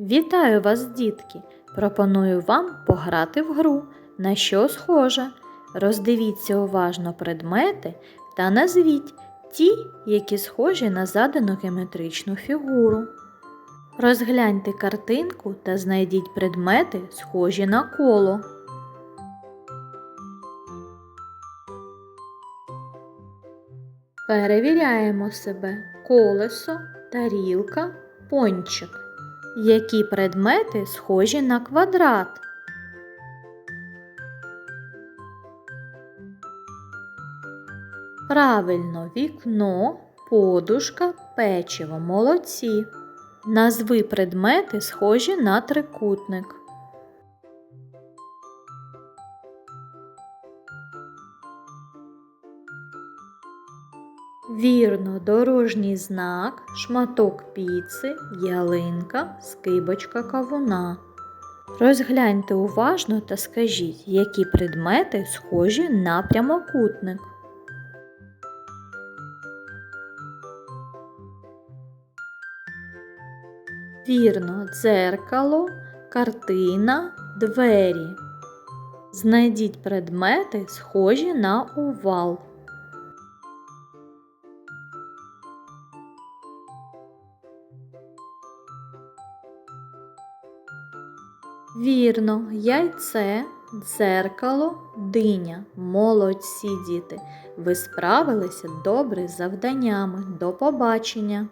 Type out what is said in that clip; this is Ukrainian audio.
Вітаю вас, дітки! Пропоную вам пограти в гру. На що схоже? Роздивіться уважно предмети та назвіть ті, які схожі на задану геометричну фігуру. Розгляньте картинку та знайдіть предмети, схожі на коло. Перевіряємо себе колесо, тарілка, пончик. Які предмети схожі на квадрат? Правильно, вікно, подушка, печиво, молодці. Назви предмети схожі на трикутник. Вірно, дорожній знак, шматок піци, ялинка, скибочка кавуна. Розгляньте уважно та скажіть, які предмети схожі на прямокутник. Вірно, дзеркало, картина, двері. Знайдіть предмети, схожі на овал. Вірно, яйце, дзеркало, диня. Молодці діти. Ви справилися добре з завданнями. До побачення!